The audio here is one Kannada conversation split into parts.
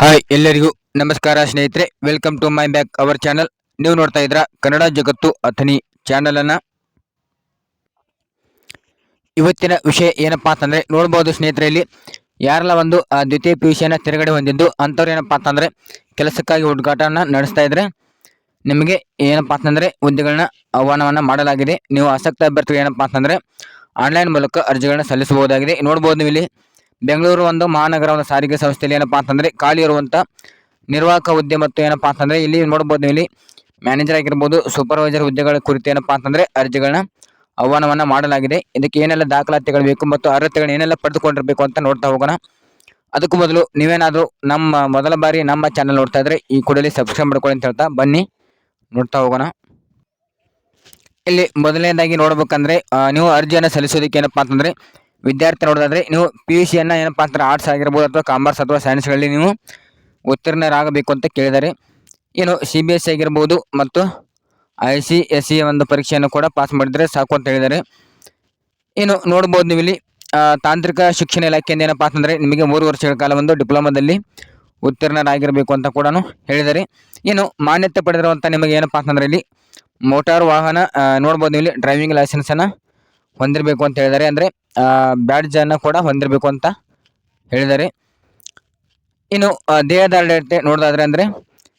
ಹಾಯ್ ಎಲ್ಲರಿಗೂ ನಮಸ್ಕಾರ ಸ್ನೇಹಿತರೆ. Welcome to my back our channel ನೀವು ನೋಡ್ತಾ ಇದ್ರ ಕನ್ನಡ ಜಗತ್ತು ಅಥನಿ ಚಾನಲ್ ಅನ್ನ. ಇವತ್ತಿನ ವಿಷಯ ಏನಪ್ಪಾ ಅಂತಂದ್ರೆ, ನೋಡ್ಬೋದು ಸ್ನೇಹಿತರೆ ಇಲ್ಲಿ, ಯಾರೆಲ್ಲ ಒಂದು ದ್ವಿತೀಯ ಪಿ ಯು ಸಿಯನ್ನು ತಿರುಗಡೆ ಹೊಂದಿದ್ದು, ಅಂಥವ್ರು ಏನಪ್ಪಾ ಅಂತಂದ್ರೆ, ಕೆಲಸಕ್ಕಾಗಿ ಹುಡುಕಾಟನ ನಡೆಸ್ತಾ ಇದ್ರೆ, ನಿಮಗೆ ಏನಪ್ಪಾ ಅಂತಂದ್ರೆ, ಹುದ್ದೆಗಳನ್ನ ಆಹ್ವಾನವನ್ನ ಮಾಡಲಾಗಿದೆ. ನೀವು ಆಸಕ್ತ ಅಭ್ಯರ್ಥಿಗಳು ಏನಪ್ಪಾ ಅಂತಂದ್ರೆ ಆನ್ಲೈನ್ ಮೂಲಕ ಅರ್ಜಿಗಳನ್ನ ಸಲ್ಲಿಸಬಹುದಾಗಿದೆ. ನೋಡ್ಬೋದು ನೀವು ಇಲ್ಲಿ ಬೆಂಗಳೂರು ಒಂದು ಮಹಾನಗರ ಒಂದು ಸಾರಿಗೆ ಸಂಸ್ಥೆಯಲ್ಲಿ ಏನಪ್ಪ ಅಂತಂದ್ರೆ ಖಾಲಿ ಇರುವಂತ ನಿರ್ವಾಹಕ ಹುದ್ದೆ ಮತ್ತು ಏನಪ್ಪಾ ಅಂತಂದ್ರೆ ಇಲ್ಲಿ ನೋಡ್ಬೋದು ಇಲ್ಲಿ ಮ್ಯಾನೇಜರ್ ಆಗಿರ್ಬೋದು ಸೂಪರ್ವೈಸರ್ ಹುದ್ದೆಗಳ ಕುರಿತು ಏನಪ್ಪಾ ಅಂತಂದ್ರೆ ಅರ್ಜಿಗಳನ್ನ ಆಹ್ವಾನವನ್ನ ಮಾಡಲಾಗಿದೆ. ಇದಕ್ಕೆ ಏನೆಲ್ಲ ದಾಖಲಾತಿಗಳು ಬೇಕು ಮತ್ತು ಅರ್ಹತೆಗಳು ಏನೆಲ್ಲ ಪಡೆದುಕೊಂಡಿರಬೇಕು ಅಂತ ನೋಡ್ತಾ ಹೋಗೋಣ. ಅದಕ್ಕೂ ಮೊದಲು ನೀವೇನಾದರೂ ನಮ್ಮ ಮೊದಲ ಬಾರಿ ನಮ್ಮ ಚಾನಲ್ ನೋಡ್ತಾ ಇದ್ರೆ ಈ ಕೂಡಲೇ ಸಬ್ಸ್ಕ್ರೈಬ್ ಮಾಡ್ಕೊಳ್ಳಿ ಅಂತ ಹೇಳ್ತಾ ಬನ್ನಿ, ನೋಡ್ತಾ ಹೋಗೋಣ. ಇಲ್ಲಿ ಮೊದಲನೇದಾಗಿ ನೋಡ್ಬೇಕಂದ್ರೆ ನೀವು ಅರ್ಜಿಯನ್ನು ಸಲ್ಲಿಸೋದಕ್ಕೆ ಏನಪ್ಪಾ ಅಂತಂದ್ರೆ ವಿದ್ಯಾರ್ಥಿ ನೋಡೋದಾದ್ರೆ ನೀವು ಪಿ ಯು ಸಿಯನ್ನು ಏನಪ್ಪಾ ಅಂತಂದ್ರೆ ಆರ್ಟ್ಸ್ ಆಗಿರ್ಬೋದು ಅಥವಾ ಕಾಮರ್ಸ್ ಅಥವಾ ಸೈನ್ಸ್ಗಳಲ್ಲಿ ನೀವು ಉತ್ತೀರ್ಣರಾಗಬೇಕು ಅಂತ ಕೇಳಿದ್ದಾರೆ. ಏನು ಸಿ ಬಿ ಎಸ್ ಸಿ ಆಗಿರ್ಬೋದು ಮತ್ತು ಐ ಸಿ ಎಸ್ ಸಿ ಒಂದು ಪರೀಕ್ಷೆಯನ್ನು ಕೂಡ ಪಾಸ್ ಮಾಡಿದರೆ ಸಾಕು ಅಂತ ಹೇಳಿದ್ದಾರೆ. ಏನು ನೋಡ್ಬೋದು ನೀವು ಇಲ್ಲಿ ತಾಂತ್ರಿಕ ಶಿಕ್ಷಣ ಇಲಾಖೆಯಿಂದ ಏನಪ್ಪಾ ಅಂತಂದರೆ ನಿಮಗೆ ಮೂರು ವರ್ಷಗಳ ಕಾಲ ಒಂದು ಡಿಪ್ಲೊಮಾದಲ್ಲಿ ಉತ್ತೀರ್ಣರಾಗಿರಬೇಕು ಅಂತ ಕೂಡ ಹೇಳಿದ್ದಾರೆ. ಏನು ಮಾನ್ಯತೆ ಪಡೆದಿರುವಂಥ ನಿಮಗೆ ಏನಪ್ಪಾ ಅಂತಂದರೆ ಇಲ್ಲಿ ಮೋಟಾರ್ ವಾಹನ ನೋಡ್ಬೋದು ನೀವು ಇಲ್ಲಿ ಡ್ರೈವಿಂಗ್ ಲೈಸೆನ್ಸನ್ನು ಹೊಂದಿರಬೇಕು ಅಂತ ಹೇಳಿದ್ದಾರೆ ಅಂದರೆ ಬ್ಯಾಡ್ಜನ್ನು ಕೂಡ ಹೊಂದಿರಬೇಕು ಅಂತ ಹೇಳಿದ್ದಾರೆ ಇನ್ನು ದೇಹದ ದೇಹದಾರ್ಢ್ಯತೆ ನೋಡೋದಾದ್ರೆ ಅಂದರೆ,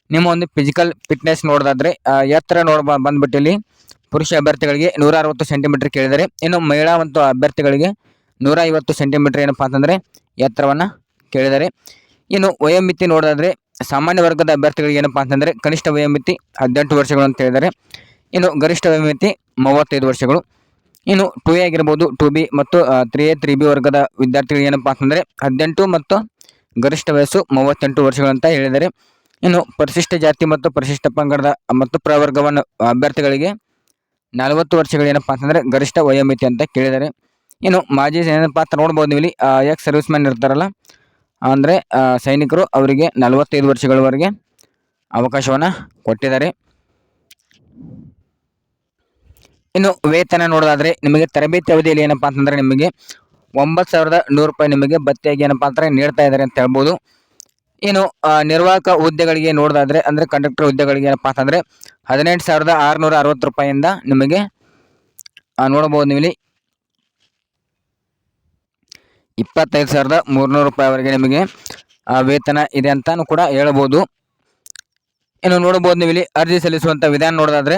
ನಿಮ್ಮ ಒಂದು ಫಿಸಿಕಲ್ ಫಿಟ್ನೆಸ್ ನೋಡೋದಾದ್ರೆ ಎತ್ತರ ನೋಡ ಬಂದ್ಬಿಟ್ಟು ಇಲ್ಲಿ ಪುರುಷ ಅಭ್ಯರ್ಥಿಗಳಿಗೆ ನೂರ ಅರವತ್ತು ಸೆಂಟಿಮೀಟ್ರ್ ಕೇಳಿದ್ದಾರೆ ಇನ್ನು ಮಹಿಳಾ ಮತ್ತು ಅಭ್ಯರ್ಥಿಗಳಿಗೆ ನೂರ ಐವತ್ತು ಸೆಂಟಿಮೀಟ್ರ್ ಏನಪ್ಪಾ ಅಂತಂದರೆ, ಎತ್ತರವನ್ನು ಕೇಳಿದ್ದಾರೆ ಇನ್ನು ವಯೋಮಿತಿ ನೋಡೋದಾದ್ರೆ, ಸಾಮಾನ್ಯ ವರ್ಗದ ಅಭ್ಯರ್ಥಿಗಳಿಗೆ ಏನಪ್ಪಾ ಅಂತಂದರೆ, ಕನಿಷ್ಠ ವಯೋಮಿತಿ ಹದಿನೆಂಟು ವರ್ಷಗಳು ಅಂತ ಹೇಳಿದ್ದಾರೆ ಇನ್ನು ಗರಿಷ್ಠ ವಯೋಮಿತಿ ಮೂವತ್ತೈದು ವರ್ಷಗಳು. ಇನ್ನು ಟು ಎ ಆಗಿರ್ಬೋದು ಟು ಬಿ ಮತ್ತು ತ್ರೀ ಎ ತ್ರೀ ಬಿ ವರ್ಗದ ವಿದ್ಯಾರ್ಥಿಗಳು ಏನಪ್ಪಾ ಅಂತಂದರೆ ಹದಿನೆಂಟು ಮತ್ತು ಗರಿಷ್ಠ ವಯಸ್ಸು ಮೂವತ್ತೆಂಟು ವರ್ಷಗಳಂತ ಹೇಳಿದ್ದಾರೆ. ಇನ್ನು ಪರಿಶಿಷ್ಟ ಜಾತಿ ಮತ್ತು ಪರಿಶಿಷ್ಟ ಪಂಗಡದ ಮತ್ತು ಪ್ರವರ್ಗವನ್ನು ಅಭ್ಯರ್ಥಿಗಳಿಗೆ ನಲವತ್ತು ವರ್ಷಗಳು ಏನಪ್ಪಾ ಅಂತಂದರೆ ಗರಿಷ್ಠ ವಯೋಮಿತಿ ಅಂತ ಕೇಳಿದ್ದಾರೆ. ಇನ್ನು ಮಾಜಿ ಏನಪ್ಪಾ ಅಂತ ನೋಡ್ಬೋದು ಇಲ್ಲಿ. ಎಕ್ಸ್ ಸರ್ವಿಸ್ ಮ್ಯಾನ್ ಇರ್ತಾರಲ್ಲ, ಅಂದರೆ ಸೈನಿಕರು ಅವರಿಗೆ ನಲವತ್ತೈದು ವರ್ಷಗಳವರೆಗೆ ಅವಕಾಶವನ್ನು ಕೊಟ್ಟಿದ್ದಾರೆ. ಇನ್ನು ವೇತನ ನೋಡೋದಾದ್ರೆ ನಿಮಗೆ ತರಬೇತಿ ಅವಧಿಯಲ್ಲಿ ಏನಪ್ಪಾ ಅಂತಂದ್ರೆ ನಿಮಗೆ ಒಂಬತ್ತು ಸಾವಿರದ ನೂರು ರೂಪಾಯಿ ನಿಮಗೆ ಭತ್ತೆಯಾಗಿ ಏನಪ್ಪಾ ಅಂತಂದ್ರೆ ನೀಡ್ತಾ ಇದ್ದಾರೆ ಅಂತ ಹೇಳ್ಬೋದು. ಏನು ನಿರ್ವಾಹಕ ಹುದ್ದೆಗಳಿಗೆ ನೋಡೋದಾದ್ರೆ, ಅಂದ್ರೆ ಕಂಡಕ್ಟರ್ ಹುದ್ದೆಗಳಿಗೆ ಏನಪ್ಪಾ ಅಂತಂದ್ರೆ ಹದಿನೆಂಟು ಸಾವಿರದ ಆರುನೂರ ಅರವತ್ತು ರೂಪಾಯಿಂದ ನಿಮಗೆ ನೋಡಬಹುದು ನೀವು ಇಪ್ಪತ್ತೈದು ಸಾವಿರದ ಮೂರುನೂರು ರೂಪಾಯಿವರೆಗೆ ನಿಮಗೆ ವೇತನ ಇದೆ ಅಂತಲೂ ಕೂಡ ಹೇಳ್ಬೋದು. ಇನ್ನು ನೋಡಬಹುದು ನೀವು ಅರ್ಜಿ ಸಲ್ಲಿಸುವಂತ ವಿಧಾನ ನೋಡೋದಾದ್ರೆ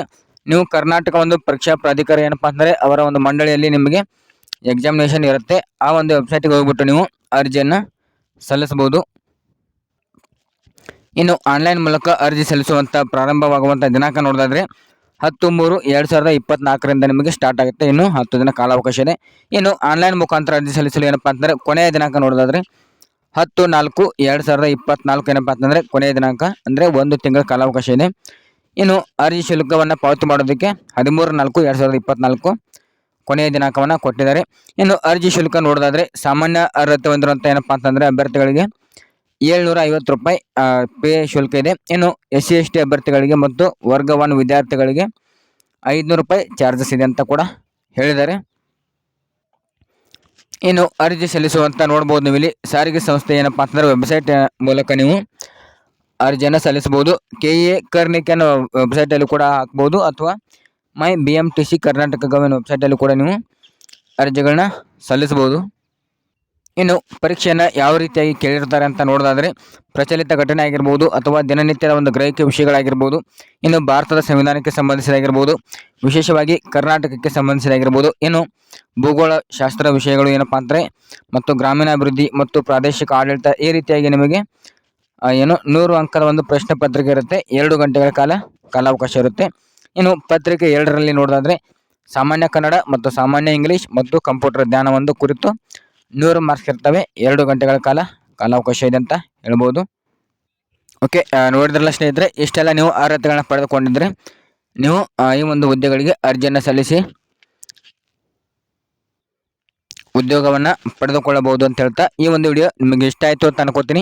ನೀವು ಕರ್ನಾಟಕ ಒಂದು ಪರೀಕ್ಷಾ ಪ್ರಾಧಿಕಾರ ಏನಪ್ಪ ಅಂದರೆ ಅವರ ಒಂದು ಮಂಡಳಿಯಲ್ಲಿ ನಿಮಗೆ ಎಕ್ಸಾಮಿನೇಷನ್ ಇರುತ್ತೆ. ಆ ಒಂದು ವೆಬ್ಸೈಟಿಗೆ ಹೋಗ್ಬಿಟ್ಟು ನೀವು ಅರ್ಜಿಯನ್ನು ಸಲ್ಲಿಸಬಹುದು. ಇನ್ನು ಆನ್ಲೈನ್ ಮೂಲಕ ಅರ್ಜಿ ಸಲ್ಲಿಸುವಂಥ ಪ್ರಾರಂಭವಾಗುವಂಥ ದಿನಾಂಕ ನೋಡೋದಾದರೆ ಹತ್ತು ಮೂರು ಎರಡು ಸಾವಿರದ ಇಪ್ಪತ್ತ್ನಾಲ್ಕರಿಂದ ನಿಮಗೆ ಸ್ಟಾರ್ಟ್ ಆಗುತ್ತೆ. ಇನ್ನು ಹತ್ತು ದಿನ ಕಾಲಾವಕಾಶ ಇದೆ. ಇನ್ನು ಆನ್ಲೈನ್ ಮುಖಾಂತರ ಅರ್ಜಿ ಸಲ್ಲಿಸಲು ಏನಪ್ಪ ಅಂತಂದರೆ ಕೊನೆಯ ದಿನಾಂಕ ನೋಡೋದಾದರೆ ಹತ್ತು ನಾಲ್ಕು ಎರಡು ಸಾವಿರದ ಇಪ್ಪತ್ತ್ನಾಲ್ಕು ಏನಪ್ಪ ಅಂತಂದರೆ ಕೊನೆಯ ದಿನಾಂಕ ಅಂದರೆ ಒಂದು ತಿಂಗಳ ಕಾಲಾವಕಾಶ ಇದೆ. ಇನ್ನು ಅರ್ಜಿ ಶುಲ್ಕವನ್ನು ಪಾವತಿ ಮಾಡೋದಕ್ಕೆ ಹದಿಮೂರು ನಾಲ್ಕು, ಎರಡು ಸಾವಿರದ ಇಪ್ಪತ್ನಾಲ್ಕು ಕೊನೆಯ ದಿನಾಂಕವನ್ನು ಕೊಟ್ಟಿದ್ದಾರೆ. ಇನ್ನು ಅರ್ಜಿ ಶುಲ್ಕ ನೋಡೋದಾದರೆ ಸಾಮಾನ್ಯ ಅರ್ಹತೆ ಹೊಂದಿರುವಂಥ ಏನಪ್ಪಾ ಅಂತಂದರೆ ಅಭ್ಯರ್ಥಿಗಳಿಗೆ ಏಳ್ನೂರ ಐವತ್ತು ರೂಪಾಯಿ ಪೇ ಶುಲ್ಕ ಇದೆ. ಇನ್ನು ಎಸ್ ಸಿ ಎಸ್ ಟಿ ಅಭ್ಯರ್ಥಿಗಳಿಗೆ ಮತ್ತು ವರ್ಗ ಒನ್ ವಿದ್ಯಾರ್ಥಿಗಳಿಗೆ ಐದುನೂರು ರೂಪಾಯಿ ಚಾರ್ಜಸ್ ಇದೆ ಅಂತ ಕೂಡ ಹೇಳಿದ್ದಾರೆ. ಇನ್ನು ಅರ್ಜಿ ಸಲ್ಲಿಸುವಂತ ನೋಡ್ಬೋದು ನೀವು ಇಲ್ಲಿ ಸಾರಿಗೆ ಸಂಸ್ಥೆ ಏನಪ್ಪಾ ಅಂತಂದ್ರೆ ವೆಬ್ಸೈಟ್ ಮೂಲಕ ನೀವು ಅರ್ಜಿಯನ್ನು ಸಲ್ಲಿಸಬಹುದು. ಕೆ ಎ ಕರ್ನಿಕ್ ಅನ್ನೋ ವೆಬ್ಸೈಟಲ್ಲಿ ಕೂಡ ಹಾಕ್ಬೋದು ಅಥವಾ my B M T C Karnataka government ವೆಬ್ಸೈಟಲ್ಲಿ ಕೂಡ ನೀವು ಅರ್ಜಿಗಳನ್ನ ಸಲ್ಲಿಸಬಹುದು. ಇನ್ನು ಪರೀಕ್ಷೆಯನ್ನು ಯಾವ ರೀತಿಯಾಗಿ ಕೇಳಿರ್ತಾರೆ ಅಂತ ನೋಡೋದಾದರೆ, ಪ್ರಚಲಿತ ಘಟನೆ ಆಗಿರ್ಬೋದು ಅಥವಾ ದಿನನಿತ್ಯದ ಒಂದು ಗ್ರಹಿಕೆ ವಿಷಯಗಳಾಗಿರ್ಬೋದು, ಇನ್ನು ಭಾರತದ ಸಂವಿಧಾನಕ್ಕೆ ಸಂಬಂಧಿಸಿದಾಗಿರ್ಬೋದು, ವಿಶೇಷವಾಗಿ ಕರ್ನಾಟಕಕ್ಕೆ ಸಂಬಂಧಿಸಿದಾಗಿರ್ಬೋದು, ಇನ್ನು ಭೂಗೋಳ ಶಾಸ್ತ್ರ ವಿಷಯಗಳು ಏನಪ್ಪಾ ಅಂದರೆ, ಮತ್ತು ಗ್ರಾಮೀಣಾಭಿವೃದ್ಧಿ ಮತ್ತು ಪ್ರಾದೇಶಿಕ ಆಡಳಿತ ಈ ರೀತಿಯಾಗಿ ನಿಮಗೆ ಏನು, ನೂರು ಅಂಕದ ಒಂದು ಪ್ರಶ್ನೆ ಪತ್ರಿಕೆ ಇರುತ್ತೆ. ಎರಡು ಗಂಟೆಗಳ ಕಾಲ ಕಾಲಾವಕಾಶ ಇರುತ್ತೆ. ಇನ್ನು ಪತ್ರಿಕೆ ಎರಡರಲ್ಲಿ ನೋಡೋದಾದ್ರೆ, ಸಾಮಾನ್ಯ ಕನ್ನಡ ಮತ್ತು ಸಾಮಾನ್ಯ ಇಂಗ್ಲಿಷ್ ಮತ್ತು ಕಂಪ್ಯೂಟರ್ ಜ್ಞಾನ ಒಂದು ಕುರಿತು ನೂರು ಮಾರ್ಕ್ಸ್ ಇರ್ತವೆ. ಎರಡು ಗಂಟೆಗಳ ಕಾಲ ಕಾಲಾವಕಾಶ ಇದೆ ಅಂತ ಹೇಳ್ಬೋದು. ಓಕೆ ನೋಡಿದ್ರಲ್ಲ ಸ್ನೇಹಿತರೆ, ಇಷ್ಟೆಲ್ಲ ನೀವು ಅರ್ಹತೆಗಳನ್ನ ಪಡೆದುಕೊಂಡಿದ್ರೆ ನೀವು ಈ ಒಂದು ಹುದ್ದೆಗಳಿಗೆ ಅರ್ಜಿಯನ್ನು ಸಲ್ಲಿಸಿ ಉದ್ಯೋಗವನ್ನು ಪಡೆದುಕೊಳ್ಳಬಹುದು ಅಂತ ಹೇಳ್ತಾ ಈ ಒಂದು ವಿಡಿಯೋ ನಿಮಗೆ ಇಷ್ಟ ಆಯಿತು ಅಂತ ಅನ್ಕೋತೀನಿ.